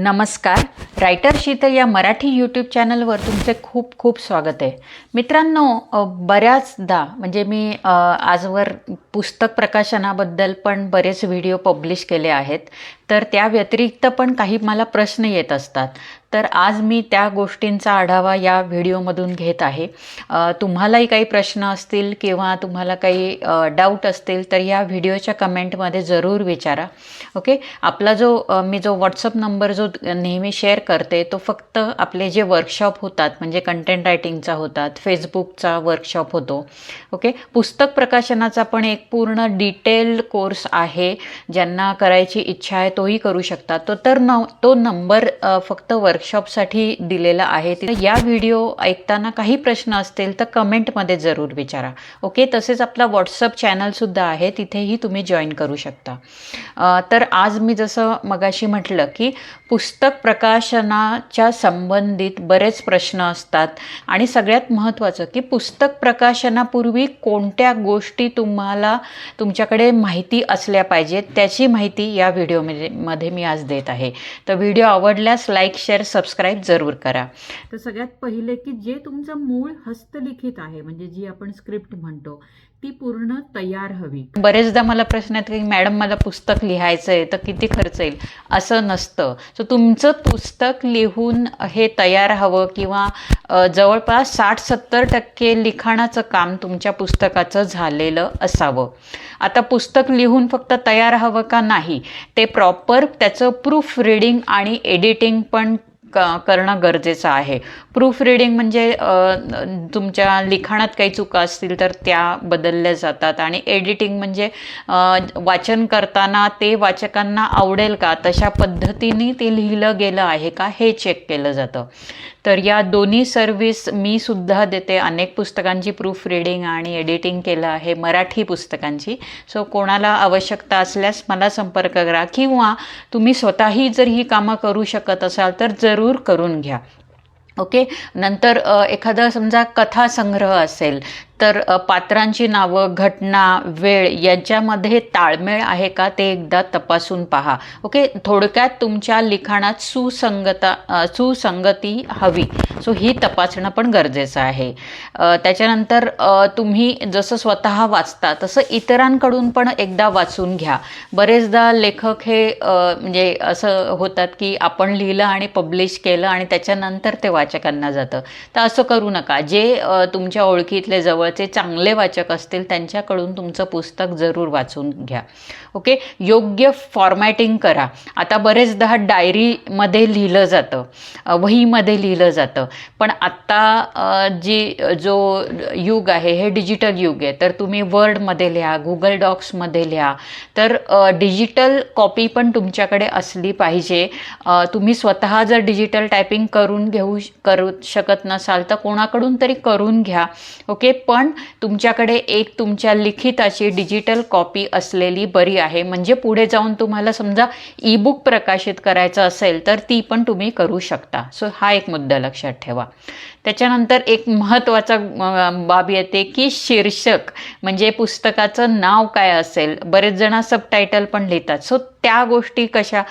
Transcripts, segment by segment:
नमस्कार. रायटर शीतल या मराठी यूट्यूब चॅनलवर तुमचे खूप खूप स्वागत आहे. मित्रांनो बऱ्याचदा म्हणजे मी आजवर पुस्तक प्रकाशनाबद्दल पण बरेच व्हिडिओ पब्लिश केले आहेत. तर त्या व्यतिरिक्त पण काही मला प्रश्न येत असतात. तर आज मी त्या गोष्टींचा आढावा या व्हिडिओमधून घेत आहे. तुम्हालाही काही प्रश्न असतील किंवा तुम्हाला काही डाऊट असतील तर या व्हिडिओच्या कमेंटमध्ये जरूर विचारा. ओके? आपला जो मी जो व्हॉट्सअप नंबर जो नेहमी शेअर करते तो फक्त आपले जे वर्कशॉप होतात म्हणजे कंटेंट रायटिंगचा होतात फेसबुकचा वर्कशॉप होतो. ओके? पुस्तक प्रकाशनाचा पण एक पूर्ण डिटेल्ड कोर्स आहे ज्यांना करायची इच्छा आहे तोही करू शकता. तो तर न तो नंबर फक्त वर्कशॉपसाठी दिलेला आहे. तिथे या व्हिडिओ ऐकताना काही प्रश्न असतील तर कमेंटमध्ये जरूर विचारा. ओके तसेच आपला व्हॉट्सअप चॅनलसुद्धा आहे. तिथेही तुम्ही जॉईन करू शकता. तर आज मी जसं मगाशी म्हटलं की पुस्तक प्रकाशनाच्या संबंधित बरेच प्रश्न असतात. आणि सगळ्यात महत्त्वाचं की पुस्तक प्रकाशनापूर्वी कोणत्या गोष्टी तुम्हाला तुमच्याकडे माहिती असल्या पाहिजेत त्याची माहिती या व्हिडिओमध्ये मध्ये मी आज देत आहे. तर व्हिडिओ आवडल्यास लाईक शेअर सबस्क्राईब जरूर करा. तर सगळ्यात पहिले की जे तुमचं मूळ हस्तलिखित आहे म्हणजे जी आपण स्क्रिप्ट म्हणतो ती पूर्ण तयार हवी. बरेचदा मला प्रश्न आहेत की मॅडम मला पुस्तक लिहायचं आहे तर किती खर्च येईल? असं नसतं. सो तुमचं पुस्तक लिहून हे तयार हवं किंवा जवळपास साठ सत्तर टक्के लिखाणाचं काम तुमच्या पुस्तकाचं झालेलं असावं. आता पुस्तक लिहून फक्त तयार हवं का नाही? ते प्रॉपर त्याचं प्रूफ रिडिंग आणि एडिटिंग पण क करणं गरजेचं आहे. प्रूफ रिडिंग म्हणजे तुमच्या लिखाणात काही चुका असतील तर त्या बदलल्या जातात आणि एडिटिंग म्हणजे वाचन करताना ते वाचकांना आवडेल का? तशा पद्धतीने ते लिहिलं गेलं आहे का? हे चेक केलं जातं. तर या दोन्ही सर्व्हिस मी सुद्धा देते. अनेक पुस्तकांची प्रूफ रिडिंग आणि एडिटिंग केलं आहे मराठी पुस्तकांची. सो कोणाला आवश्यकता असल्यास मला संपर्क करा किंवा तुम्ही स्वतःही जर ही कामं करू शकत असाल तर जरूर करून घ्या. ओके नंतर एखादा समजा कथासंग्रह असेल तर पात्रांची नावं घटना वेळ यांच्यामध्ये ताळमेळ आहे का ते एकदा तपासून पहा. ओके? थोडक्यात तुमच्या लिखाणात सुसंगता सुसंगती हवी. सो ही तपासणं पण गरजेचं आहे. त्याच्यानंतर तुम्ही जसं स्वतः वाचता तसं इतरांकडून पण एकदा वाचून घ्या. बरेचदा लेखक हे म्हणजे असं होतात की आपण लिहिलं आणि पब्लिश केलं आणि त्याच्यानंतर ते वाचकांना जातं. तर असं करू नका. जे तुमच्या ओळखीतले जवळ जवळचे चांगले वाचक असतील त्यांच्याकडून तुमचं पुस्तक जरूर वाचून घ्या. ओके योग्य फॉर्मॅटिंग करा. आता बरेचदा डायरीमध्ये लिहिलं जातं. वहीमध्ये लिहिलं जातं. पण आत्ता जी जो युग आहे हे डिजिटल युग आहे. तर तुम्ही वर्डमध्ये लिहा गुगल डॉक्समध्ये लिहा. तर डिजिटल कॉपी पण तुमच्याकडे असली पाहिजे. तुम्ही स्वतः जर डिजिटल टायपिंग करून घेऊ करू शकत नसाल तर कोणाकडून तरी करून घ्या. ओके पण तुमच्याकडे एक तुमच्या लिखिताची डिजिटल कॉपी असलेली बरी आहे. म्हणजे पुढे जाऊन तुम्हाला समजा ई बुक प्रकाशित करायचं असेल तर ती पण तुम्ही करू शकता. सो हा एक मुद्दा लक्षात ठेवा. त्याच्यानंतर एक महत्त्वाचा बाब येते की शीर्षक म्हणजे पुस्तकाचं नाव काय असेल? बरेच जण सबटायटल पण लिहितात. सो त्या गोष्टी कशा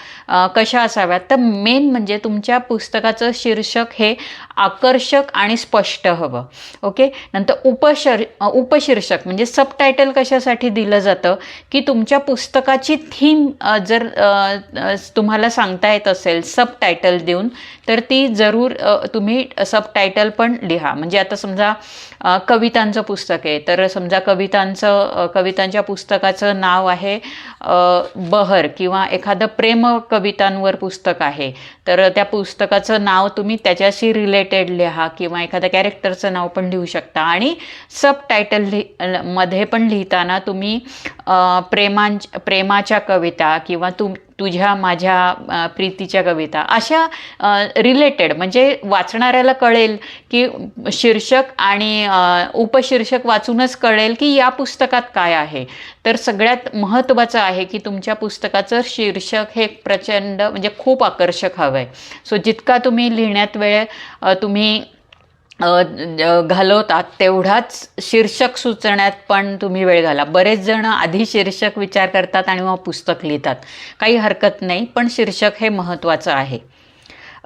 कशा असाव्यात? तर मेन म्हणजे तुमच्या पुस्तकाचं शीर्षक हे आकर्षक आणि स्पष्ट हवं. ओके? नंतर उपशर उपशीर्षक म्हणजे सबटायटल कशासाठी दिलं जातं? की तुमच्या पुस्तकाची थीम जर तुम्हाला सांगता येत असेल सबटायटल देऊन तर ती जरूर तुम्ही सबटायटल पण लिहा. म्हणजे आता समजा कवितांचं पुस्तक आहे तर समजा कवितांचं कवितांच्या पुस्तकाचं नाव आहे बहर. किंवा एखादं प्रेम कवितांवर पुस्तक आहे तर त्या पुस्तकाचं नाव तुम्ही त्याच्याशी रिलेटेड लिहा किंवा एखाद्या कॅरेक्टरचं नाव पण लिहू शकता. आणि सबटायटल लि मध्ये पण लिहिताना तुम्ही प्रेमां प्रेमाच्या कविता किंवा तुम तुझ्या माझ्या प्रीतीच्या कविता. अशा रिलेटेड म्हणजे वाचणाऱ्याला कळेल की शीर्षक आणि उपशीर्षक वाचूनच कळेल की या पुस्तकात काय आहे. तर सगळ्यात महत्त्वाचं आहे की तुमच्या पुस्तकाचं शीर्षक हे प्रचंड म्हणजे खूप आकर्षक हवं आहे सो जितका तुम्ही लिहिण्यात वेळ तुम्ही घालवतात तेवढाच शीर्षक सुचण्यात पण तुम्ही वेळ घाला. बरेच जण आधी शीर्षक विचार करतात आणि मग पुस्तक लिहितात. काही हरकत नाही पण शीर्षक हे महत्त्वाचं आहे.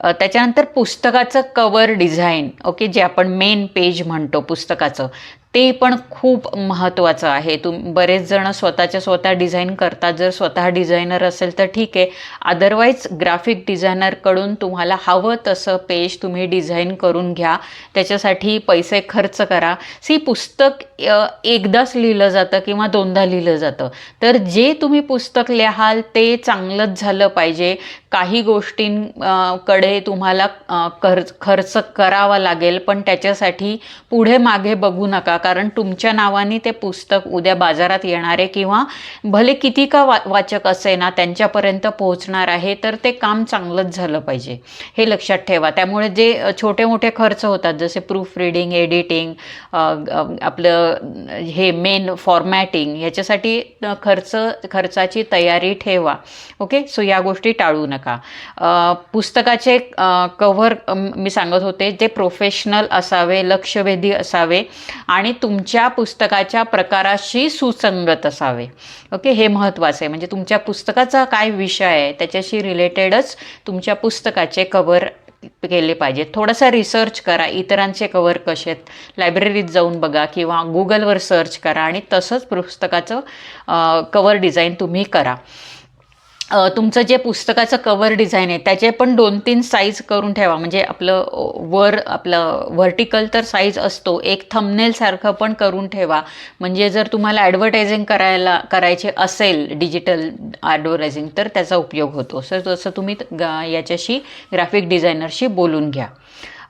त्याच्यानंतर पुस्तकाचं कवर डिझाईन ओके जे आपण मेन पेज म्हणतो पुस्तकाचं. ते पण खूप महत्त्वाचं आहे. तुम बरेच जण स्वतःच्या स्वतः डिझाईन करतात. जर स्वतः डिझायनर असेल तर ठीक आहे. अदरवाईज ग्राफिक डिझायनरकडून तुम्हाला हवं तसं पेज तुम्ही डिझाईन करून घ्या. त्याच्यासाठी पैसे खर्च करा. सी पुस्तक एकदाच लिहिलं जातं किंवा दोनदा लिहिलं जातं. तर जे तुम्ही पुस्तक लिहाल ते चांगलंच झालं पाहिजे. काही गोष्टींकडे तुम्हाला खर्च खर्च करावा लागेल पण त्याच्यासाठी पुढे मागे बघू नका. कारण तुमच्या नावाने ते पुस्तक उद्या बाजारात येणारे किंवा भले किती का वा वाचक असे ना त्यांच्यापर्यंत पोहोचणार आहे तर ते काम चांगलंच झालं पाहिजे. हे लक्षात ठेवा. त्यामुळे जे छोटे मोठे खर्च होतात जसे प्रूफ रिडिंग एडिटिंग आपलं हे मेन फॉर्मॅटिंग ह्याच्यासाठी खर्च खर्चाची तयारी ठेवा. ओके सो या गोष्टी टाळू नका. पुस्तकाचे कव्हर मी सांगत होते जे प्रोफेशनल असावे लक्षवेधी असावे आणि तुमच्या पुस्तकाच्या प्रकाराशी सुसंगत असावे. ओके हे महत्त्वाचं आहे. म्हणजे तुमच्या पुस्तकाचा काय विषय आहे त्याच्याशी रिलेटेडच तुमच्या पुस्तकाचे कव्हर केले पाहिजेत. थोडासा रिसर्च करा. इतरांचे कवर कसे आहेत? लायब्ररीत जाऊन बघा किंवा गुगलवर सर्च करा आणि तसंच पुस्तकाचं कवर डिझाईन तुम्ही करा. तुमचं जे पुस्तकाचं कवर डिझाईन आहे त्याचे पण दोन तीन साईज करून ठेवा. म्हणजे आपलं वर आपलं व्हर्टिकल तर साईज असतो. एक थंबनेलसारखं पण करून ठेवा. म्हणजे जर तुम्हाला ॲडव्हर्टायझिंग करायला करायचे असेल डिजिटल ॲडव्हर्टायझिंग तर त्याचा उपयोग होतो. सर तसं तुम्ही गा याच्याशी ग्राफिक डिझायनरशी बोलून घ्या.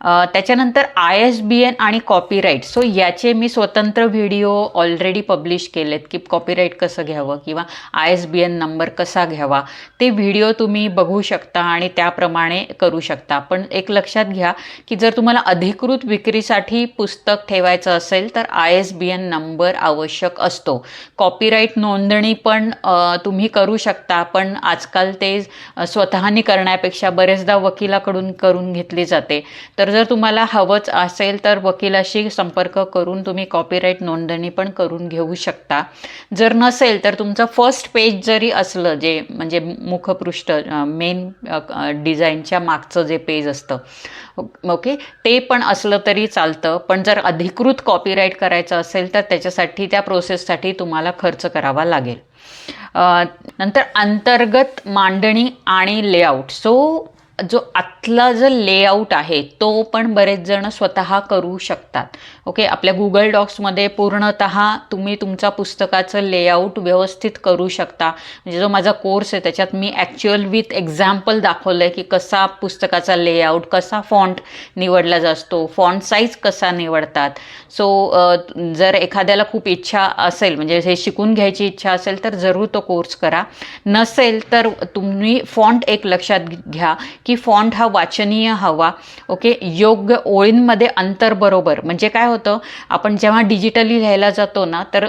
त्याच्यानंतर आय एस बी एन आणि कॉपीराईट सो याचे मी स्वतंत्र व्हिडिओ ऑलरेडी पब्लिश केलेत की कॉपीराईट कसं घ्यावं किंवा I S B N number कसा घ्यावा ते व्हिडिओ तुम्ही बघू शकता आणि त्याप्रमाणे करू शकता. पण एक लक्षात घ्या की जर तुम्हाला अधिकृत विक्रीसाठी पुस्तक ठेवायचं असेल तर I S B N number आवश्यक असतो. कॉपीराईट नोंदणी पण तुम्ही करू शकता पण आजकाल ते स्वतःने स्वतःनी करण्यापेक्षा बरेचदा वकिलाकडून करून घेतली जाते. तर जर तुम्हाला हवंच असेल तर वकिलाशी संपर्क करून तुम्ही कॉपीराईट नोंदणी पण करून घेऊ शकता. जर नसेल तर तुमचं फर्स्ट पेज जरी असलं जे म्हणजे मुखपृष्ठ मेन डिझाईनच्या मागचं जे पेज असतं ओके ते पण असलं तरी चालतं. पण जर अधिकृत कॉपीराईट करायचं असेल तर त्याच्यासाठी त्या प्रोसेससाठी तुम्हाला खर्च करावा लागेल. नंतर अंतर्गत मांडणी आणि लेआउट सो जो आतला जो लेआउट आहे तो पण बरेच जण स्वतः करू शकतात. ओके आपल्या गुगल डॉक्समध्ये पूर्णत तुम्ही तुमचा पुस्तकाचं लेआउट व्यवस्थित करू शकता. म्हणजे जो माझा कोर्स आहे त्याच्यात मी ॲक्च्युअल विथ एक्झाम्पल दाखवलं आहे की कसा पुस्तकाचा लेआउट कसा फॉन्ट निवडला जातो फॉन्ट साईज कसा निवडतात. सो जर एखाद्याला खूप इच्छा असेल म्हणजे हे शिकून घ्यायची इच्छा असेल तर जरूर तो कोर्स करा. नसेल तर तुम्ही फॉन्ट एक लक्षात घ्या की की फॉन्ट हा वाचनीय हवा ओके योग्य ओळींमध्ये अंतर बरोबर. म्हणजे काय होतं आपण जेव्हा डिजिटली लिहायला जातो ना तर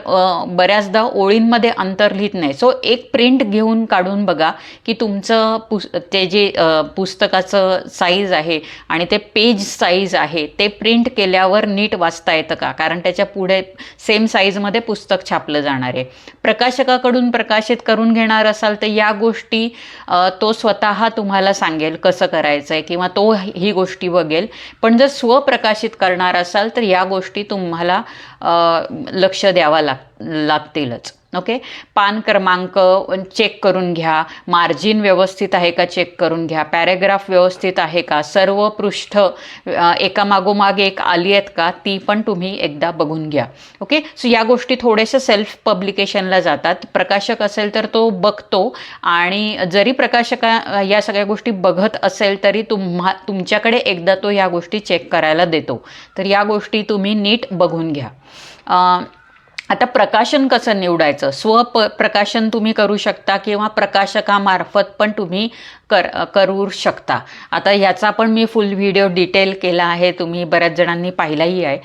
बऱ्याचदा ओळींमध्ये अंतर लिहित नाही. सो एक प्रिंट घेऊन काढून बघा की तुमचं पुस ते जे पुस्तकाचं साईज आहे आणि ते पेज साईज आहे ते प्रिंट केल्यावर नीट वाचता येतं का? कारण त्याच्या पुढे सेम साईजमध्ये पुस्तक छापलं जाणार आहे. प्रकाशकाकडून प्रकाशित करून घेणार असाल तर या गोष्टी तो स्वतः तुम्हाला सांगेल. कसं करायचं आहे किंवा तो ही गोष्टी बघेल. पण जर स्वप्रकाशित करणार असाल तर या गोष्टी तुम्हाला लक्ष द्यावा लाग लागतीलच. ओके पान क्रमांक चेक करून घ्या. मार्जिन व्यवस्थित आहे का चेक करून घ्या? पॅरेग्राफ व्यवस्थित आहे का? सर्व पृष्ठ एकामागोमाग एक आली आहेत का? ती पण तुम्ही एकदा बघून घ्या. ओके सो या गोष्टी थोड्याशा सेल्फ पब्लिकेशनला जातात. प्रकाशक असेल तर तो बघतो आणि जरी प्रकाशका या सगळ्या गोष्टी बघत असेल तरी तुम्हा तुमच्याकडे एकदा तो या गोष्टी चेक करायला देतो. तर या गोष्टी तुम्ही नीट बघून घ्या. आता प्रकाशन कसं निवडायचं? स्व प प्रकाशन तुम्ही करू शकता किंवा प्रकाशकामार्फत पण तुम्ही कर करू शकता. आता ह्याचा पण मी फुल व्हिडिओ डिटेल केला आहे. तुम्ही बऱ्याच जणांनी पाहिलाही आहे.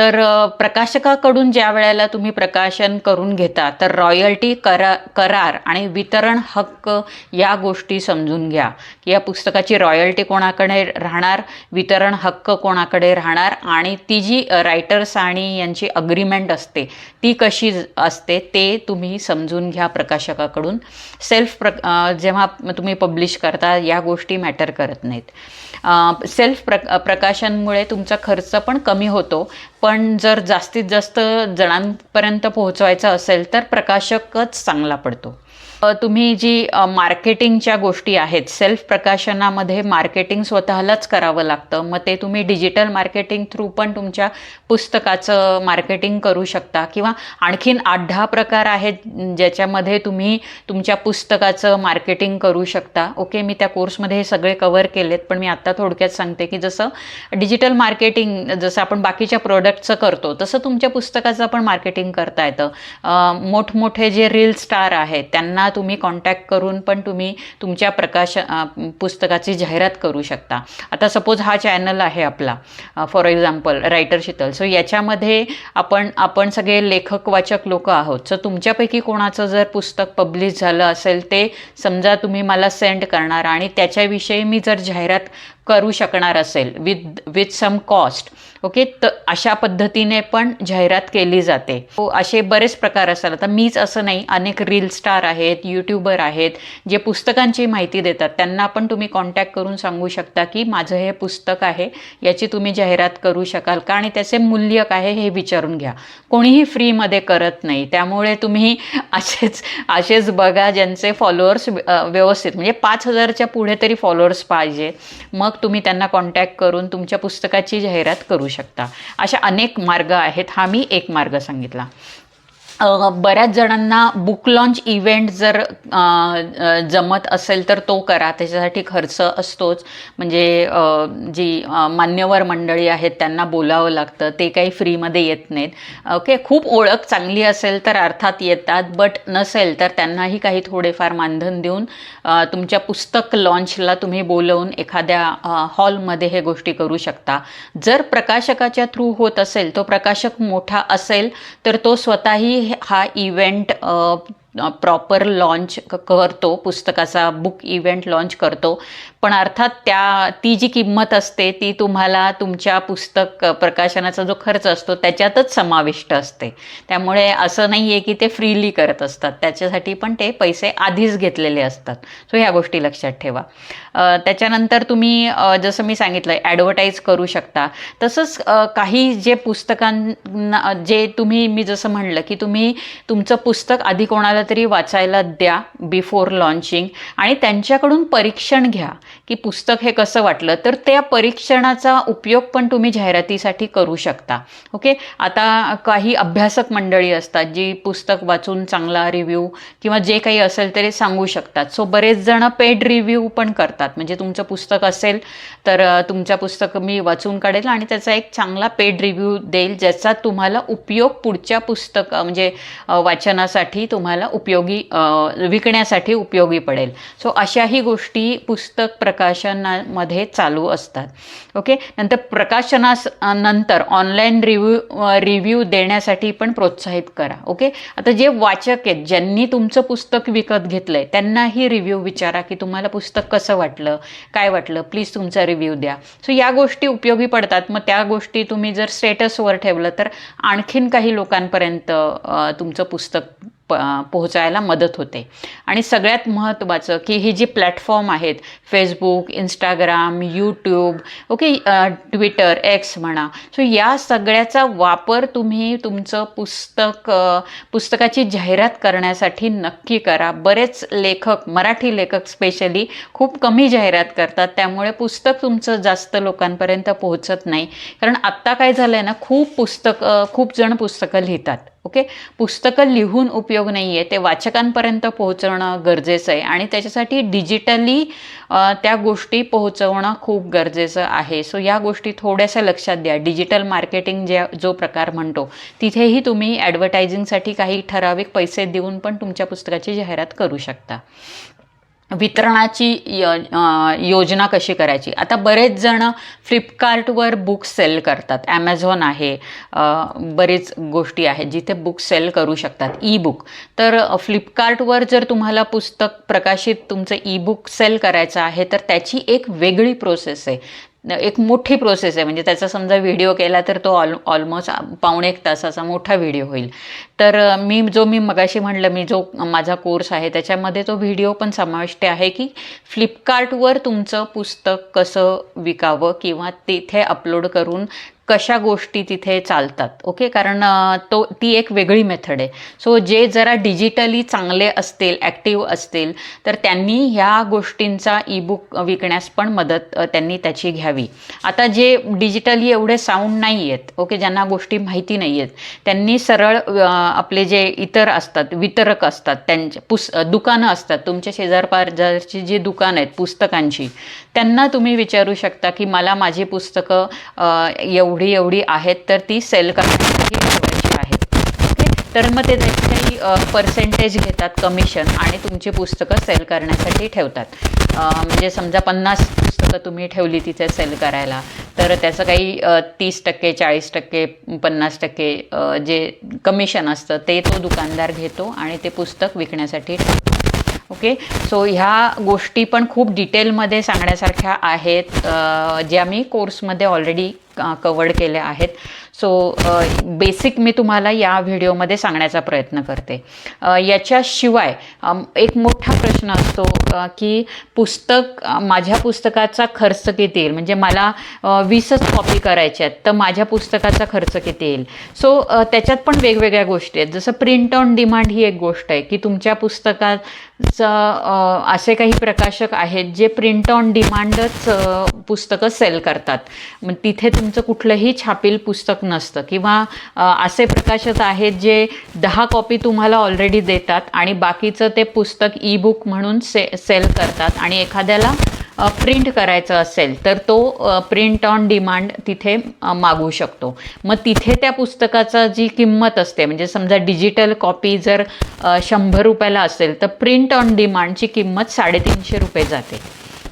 तर प्रकाशकाकडून ज्या वेळेला तुम्ही प्रकाशन करून घेता तर रॉयल्टी करा करार आणि वितरण हक्क या गोष्टी समजून घ्या. की या पुस्तकाची रॉयल्टी कोणाकडे राहणार वितरण हक्क कोणाकडे राहणार आणि ती जी रायटर्स आणि यांची अग्रीमेंट असते ती कशी असते ते तुम्ही समजून घ्या प्रकाशकाकडून. सेल्फ प्र जेव्हा तुम्ही पब्लिश करता या गोष्टी मॅटर करत नाहीत. सेल्फ प्र प्रकाशनमुळे तुमचा खर्च पण कमी होतो पण जर जास्तीत जास्त जणांपर्यंत पोहोचवायचं असेल तर प्रकाशकच चांगला पडतो. तुम्ही जी मार्केटिंगच्या गोष्टी आहेत सेल्फ प्रकाशनामध्ये मार्केटिंग स्वतःलाच करावं लागतं. मग ते तुम्ही डिजिटल मार्केटिंग थ्रू पण तुमच्या पुस्तकाचं मार्केटिंग करू शकता. किंवा आणखीन आठ दहा प्रकार आहेत ज्याच्यामध्ये तुम्ही तुमच्या पुस्तकाचं मार्केटिंग करू शकता. ओके मी त्या कोर्समध्ये हे सगळे कवर केलेत पण मी आत्ता थोडक्यात सांगते की जसं डिजिटल मार्केटिंग जसं आपण बाकीच्या प्रोडक्टचं करतो तसं तुमच्या पुस्तकाचं पण मार्केटिंग करता येतं. मोठमोठे जे रील स्टार आहेत त्यांना तुम्ही कॉन्टॅक्ट करून पण तुम्ही तुमच्या प्रकाश पुस्तकाची जाहिरात करू शकता. आता सपोज हा चॅनल आहे आपला for example writer Sheetal. So याच्यामध्ये आपण आपण सगळे लेखक वाचक लोक आहोत. सो तुमच्यापैकी कोणाचं जर पुस्तक पब्लिश झालं असेल ते समजा तुम्ही मला सेंड करणार आणि त्याच्याविषयी मी जर जाहिरात करू शकणार असेल with with some cost okay तर अशा पद्धतीने पण जाहिरात केली जाते. हो असे बरेच प्रकार असतात. आता मीच असं नाही. अनेक रील स्टार आहेत यूट्यूबर आहेत जे पुस्तकांची माहिती देतात. त्यांना पण तुम्ही कॉन्टॅक्ट करून सांगू शकता की माझं हे पुस्तक आहे याची तुम्ही जाहिरात करू शकाल का? आणि त्याचे मूल्य काय हे विचारून घ्या. कोणीही फ्रीमध्ये करत नाही. त्यामुळे तुम्ही असेच असेच बघा ज्यांचे फॉलोअर्स व्यवस्थित म्हणजे पाच हजारच्या पुढे तरी फॉलोअर्स पाहिजे. मग तुम्ही त्यांना कॉन्टॅक्ट करून तुमच्या पुस्तकाची जाहिरात करू शकता. अशा अनेक मार्ग आहेत. हा मी एक मार्ग सांगितला. बऱ्याच जणांना बुक लॉन्च इव्हेंट जर जमत असेल तर तो करा. त्याच्यासाठी खर्च असतोच. म्हणजे जी मान्यवर मंडळी आहेत त्यांना बोलावं लागतं. ते काही फ्रीमध्ये येत नाहीत. ओके खूप ओळख चांगली असेल तर अर्थात येतात. बट नसेल तर त्यांनाही काही थोडेफार मानधन देऊन तुमच्या पुस्तक लॉन्चला तुम्ही बोलवून एखाद्या हॉलमध्ये हे गोष्टी करू शकता. जर प्रकाशकाच्या थ्रू होत असेल तो प्रकाशक मोठा असेल तर तो स्वतःही हा इव्हेंट प्रॉपर लॉन्च करतो पुस्तकाचा बुक इव्हेंट लॉन्च करतो. पण अर्थात त्या ती जी किंमत असते ती तुम्हाला तुमच्या पुस्तक प्रकाशनाचा जो खर्च असतो त्याच्यातच समाविष्ट असते. त्यामुळे असं नाही आहे की ते फ्रीली करत असतात. त्याच्यासाठी पण ते पैसे आधीच घेतलेले असतात. सो ह्या गोष्टी लक्षात ठेवा. त्याच्यानंतर तुम्ही जसं मी सांगितलं ॲडव्हर्टाईज करू शकता. तसंच काही जे पुस्तकांना जे तुम्ही मी जसं म्हणलं की तुम्ही तुमचं पुस्तक आधी कोणाला तरी वाचायला द्या बिफोर लॉन्चिंग आणि त्यांच्याकडून परीक्षण घ्या. की पुस्तक हे कसं वाटलं तर त्या परीक्षणाचा उपयोग पण तुम्ही जाहिरातीसाठी करू शकता. ओके आता काही अभ्यासक मंडळी असतात जी पुस्तक वाचून चांगला रिव्ह्यू किंवा जे काही असेल तरी सांगू शकतात. सो बरेच जण पेड रिव्ह्यू पण करतात. म्हणजे तुमचं पुस्तक असेल तर तुमचं पुस्तक मी वाचून काढेल आणि त्याचा एक चांगला पेड रिव्ह्यू देईल ज्याचा तुम्हाला उपयोग पुढच्या पुस्तक म्हणजे वाचनासाठी तुम्हाला उपयोगी विकण्यासाठी उपयोगी पडेल. सो अशाही गोष्टी पुस्तक प्रकाशनामध्ये चालू असतात. ओके नंतर प्रकाशनास नंतर ऑनलाईन रिव्ह्यू रिव्ह्यू देण्यासाठी पण प्रोत्साहित करा. ओके आता जे वाचक आहेत ज्यांनी तुमचं पुस्तक विकत घेतलं आहे त्यांनाही रिव्ह्यू विचारा की तुम्हाला पुस्तक कसं वाटलं काय वाटलं? प्लीज तुमचा रिव्ह्यू द्या. सो या गोष्टी उपयोगी पडतात. मग त्या गोष्टी तुम्ही जर स्टेटसवर ठेवलं तर आणखीन काही लोकांपर्यंत तुमचं पुस्तक प पोहोचायला मदत होते. आणि सगळ्यात महत्त्वाचं की हे जी प्लॅटफॉर्म आहेत Facebook Instagram YouTube okay Twitter X म्हणा सो या सगळ्याचा वापर तुम्ही तुमचं पुस्तक पुस्तकाची जाहिरात करण्यासाठी नक्की करा. बरेच लेखक मराठी लेखक स्पेशली खूप कमी जाहिरात करतात. त्यामुळे पुस्तक तुमचं जास्त लोकांपर्यंत पोहोचत नाही. कारण आत्ता काय झालं आहे ना खूप पुस्तक खूप जण पुस्तकं लिहितात. ओके? पुस्तकं लिहून उपयोग नाही आहे ते वाचकांपर्यंत पोहोचवणं गरजेचं आहे. आणि त्याच्यासाठी डिजिटली त्या गोष्टी पोहोचवणं खूप गरजेचं आहे. सो या गोष्टी थोड्याशा लक्षात द्या. डिजिटल मार्केटिंग ज्या जो प्रकार म्हणतो तिथेही तुम्ही ॲडव्हर्टायझिंगसाठी काही ठराविक पैसे देऊन पण तुमच्या पुस्तकाची जाहिरात करू शकता. वितरणाची य योजना कशी करायची? आता बरेच जण फ्लिपकार्टवर बुक सेल करतात. ॲमेझॉन आहे. बरेच गोष्टी आहेत जिथे बुक सेल करू शकतात. ई बुक तर फ्लिपकार्टवर जर तुम्हाला पुस्तक प्रकाशित तुमचं ई बुक सेल करायचं आहे तर त्याची एक वेगळी प्रोसेस आहे. एक मोठी प्रोसेस आहे. म्हणजे त्याचा समजा व्हिडिओ केला तर तो ऑल ऑलमोस्ट पावणे एक तासाचा मोठा व्हिडिओ होईल. तर मी जो मी मगाशी म्हणलं मी जो माझा कोर्स आहे त्याच्यामध्ये तो व्हिडिओ पण समाविष्ट आहे की फ्लिपकार्टवर तुमचं पुस्तक कसं विकावं किंवा तिथे अपलोड करून कशा गोष्टी तिथे चालतात ओके? कारण तो ती एक वेगळी मेथड आहे. सो जे जरा डिजिटली चांगले असतील ॲक्टिव्ह असतील तर त्यांनी ह्या गोष्टींचा ईबुक विकण्यास पण मदत त्यांनी त्याची घ्यावी. आता जे डिजिटली एवढे साऊंड नाही आहेत ओके? ज्यांना गोष्टी माहिती नाही आहेत त्यांनी सरळ आपले जे इतर असतात वितरक असतात त्यांचे पुस दुकानं असतात तुमच्या शेजारपाजारची जी दुकानं आहेत पुस्तकांची त्यांना तुम्ही विचारू शकता की मला माझी पुस्तकं एवढं एवढी एवढी आहेत तर ती सेल करण्यासाठी ठेवायची आहेत. ओके? तर मग ते त्याची काही पर्सेंटेज घेतात कमिशन आणि तुमची पुस्तकं सेल करण्यासाठी ठेवतात. म्हणजे समजा पन्नास पुस्तकं तुम्ही ठेवली तिथे सेल करायला तर त्याचं काही तीस टक्के चाळीस टक्के पन्नास टक्के जे कमिशन असतं ते तो दुकानदार घेतो आणि ते पुस्तक विकण्यासाठी ठेवतो. ओके? सो ह्या गोष्टी पण खूप डिटेलमध्ये सांगण्यासारख्या आहेत. ज्या मी कोर्समध्ये ऑलरेडी कवर्ड केल्या आहेत. सो बेसिक मी तुम्हाला या व्हिडिओमध्ये सांगण्याचा प्रयत्न करते. याच्याशिवाय एक मोठा प्रश्न असतो की पुस्तक माझ्या पुस्तकाचा खर्च किती येईल? म्हणजे मला वीसच कॉपी करायच्या आहेत तर माझ्या पुस्तकाचा खर्च किती येईल? सो त्याच्यात पण वेगवेगळ्या गोष्टी आहेत. जसं प्रिंट ऑन डिमांड ही एक गोष्ट आहे की तुमच्या पुस्तकाचं असे काही प्रकाशक आहेत जे प्रिंट ऑन डिमांडच पुस्तकं सेल करतात. मग तिथे तुमचं कुठलंही छापील पुस्तक नसतं. किंवा असे प्रकाशक आहेत जे दहा कॉपी तुम्हाला ऑलरेडी देतात आणि बाकीचं ते पुस्तक ई बुक म्हणून से सेल करतात आणि एखाद्याला प्रिंट करायचं असेल तर तो प्रिंट ऑन डिमांड तिथे मागू शकतो. मग तिथे त्या पुस्तकाचा जी किंमत असते म्हणजे समजा डिजिटल कॉपी जर शंभर रुपयाला असेल तर प्रिंट ऑन डिमांडची किंमत साडेतीनशे रुपये जाते.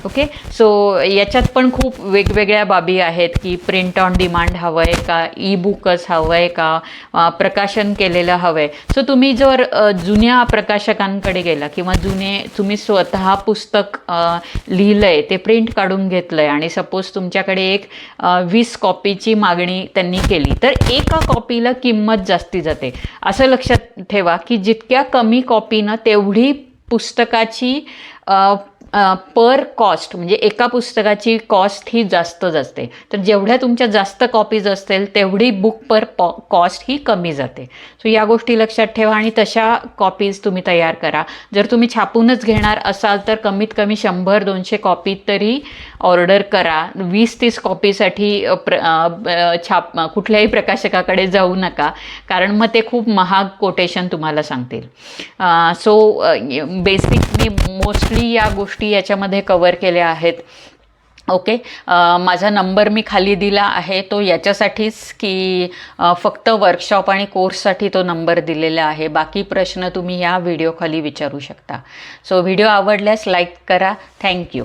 ओके सो याच्यात पण खूप वेगवेगळ्या बाबी आहेत की प्रिंट ऑन डिमांड हवं आहे का ई बुकच हवं आहे का प्रकाशन केलेलं हवं आहे सो तुम्ही जर जुन्या प्रकाशकांकडे गेला किंवा जुने तुम्ही स्वतः पुस्तक लिहिलं आहे ते प्रिंट काढून घेतलं आहे आणि सपोज तुमच्याकडे एक वीस कॉपीची मागणी त्यांनी केली तर एका कॉपीला किंमत जास्ती जाते. असं लक्षात ठेवा की जितक्या कमी कॉपीनं तेवढी पुस्तकाची पर कॉस्ट म्हणजे एका पुस्तकाची कॉस्ट ही जास्तच असते. तर जेवढ्या तुमच्या जास्त कॉपीज असतील तेवढी बुक पर पॉ कॉस्ट ही कमी जाते. सो या गोष्टी लक्षात ठेवा आणि तशा कॉपीज तुम्ही तयार करा. जर तुम्ही छापूनच घेणार असाल तर कमीत कमी शंभर दोनशे कॉपी तरी ऑर्डर करा. वीस तीस कॉपीसाठी प्र छाप कुठल्याही प्रकाशकाकडे जाऊ नका. कारण मग ते खूप महाग कोटेशन तुम्हाला सांगतील. सो बेसिक मी मोस्टली या गोष्टी याच्यामध्ये कवर केल्या आहेत. ओके माझा नंबर मी खाली दिला आहे. तो याच्यासाठीच की फक्त वर्कशॉप आणि कोर्ससाठी तो नंबर दिलेला आहे. बाकी प्रश्न तुम्ही या व्हिडिओ खाली विचारू शकता. सो व्हिडिओ आवडल्यास लाईक करा. Thank you